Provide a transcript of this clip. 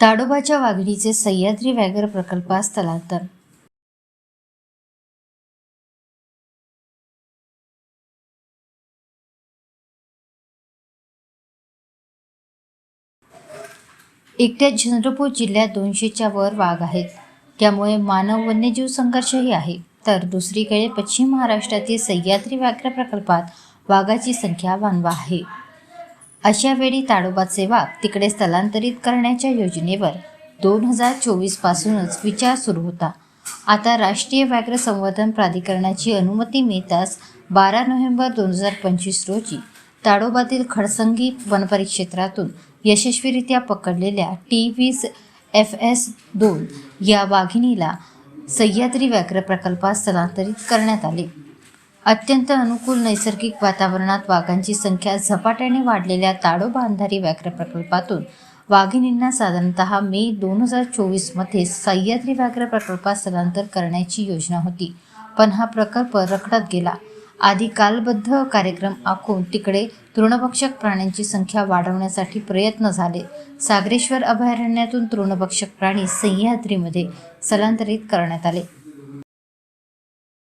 ताडोबाच्या वाघिणीचे सह्याद्री व्याघ्र प्रकल्पात स्थलांतर. एकट्या चंद्रपूर जिल्ह्यात दोनशेच्या वर वाघ आहेत. त्यामुळे मानव वन्यजीव संघर्षही आहे. तर दुसरीकडे पश्चिम महाराष्ट्रातील सह्याद्री व्याघ्र प्रकल्पात वाघाची संख्या वानवा आहे. अशा वेळी ताडोबाचे वाघ तिकडे स्थलांतरित करण्याच्या योजनेवर दोन हजार चोवीसपासूनच विचार सुरू होता. आता राष्ट्रीय व्याघ्र संवर्धन प्राधिकरणाची अनुमती मिळताच बारा नोव्हेंबर दोन हजार पंचवीस रोजी ताडोबातील खडसंगी वनपरिक्षेत्रातून यशस्वीरित्या पकडलेल्या टी वीस एफ एस दोन या वाघिणीला सह्याद्री व्याघ्र प्रकल्पात स्थलांतरित करण्यात आले. अत्यंत अनुकूल नैसर्गिक वातावरणात वाघांची संख्या झपाट्याने वाढलेल्या ताडोबा अंधारी व्याघ्र प्रकल्पातून वाघिणींना साधारणतः मे दोन हजार चोवीसमध्ये सह्याद्री व्याघ्र प्रकल्पात स्थलांतर करण्याची योजना होती. पण हा प्रकल्प रखडत गेला. आधी कालबद्ध कार्यक्रम आखून तिकडे तृणभक्षक प्राण्यांची संख्या वाढवण्यासाठी प्रयत्न झाले. सागरेश्वर अभयारण्यातून तृणभक्षक प्राणी सह्याद्रीमध्ये स्थलांतरित करण्यात आले.